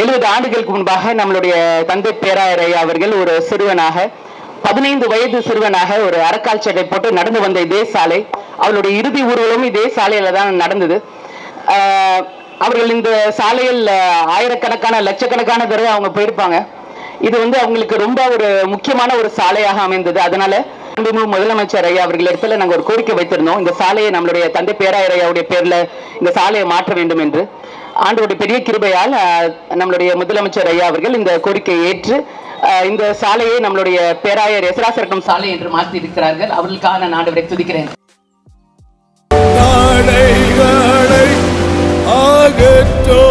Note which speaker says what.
Speaker 1: எழுபது ஆண்டுகளுக்கு முன்பாக நம்மளுடைய தந்தை பேராயர் ஐயா அவர்கள் ஒரு சிறுவனாக பதினைந்து வயது சிறுவனாக ஒரு அறக்கால் சட்டை போட்டு நடந்து வந்த இதே சாலை. அவருடைய இறுதி ஊர்வலம் இதே சாலையில தான் நடந்தது. அவர்கள் இந்த சாலையில் ஆயிரக்கணக்கான லட்சக்கணக்கான தடவை அவங்க போயிருப்பாங்க. இது வந்து அவங்களுக்கு ரொம்ப ஒரு முக்கியமான ஒரு சாலையாக அமைந்தது. அதனால மாண்புமிகு முதலமைச்சர் ஐயா அவர்கள் இடத்துல நாங்கள் ஒரு கோரிக்கை வைத்திருந்தோம். இந்த சாலையை நம்மளுடைய தந்தை பேராயர் ஐயாவுடைய பேரில் இந்த சாலையை மாற்ற வேண்டும் என்று. ஆண்டோடைய பெரிய கிருபையால் நம்மளுடைய முதலமைச்சர் ஐயா அவர்கள் இந்த கோரிக்கையை ஏற்று இந்த சாலையை நம்மளுடைய பேராயர் எசராசரக்கம் சாலை என்று மாற்றி இருக்கிறார்கள். அவர்களுக்காக நான் ஆண்டவரை துதிக்கிறேன்.
Speaker 2: தடைகளை அகற்றோ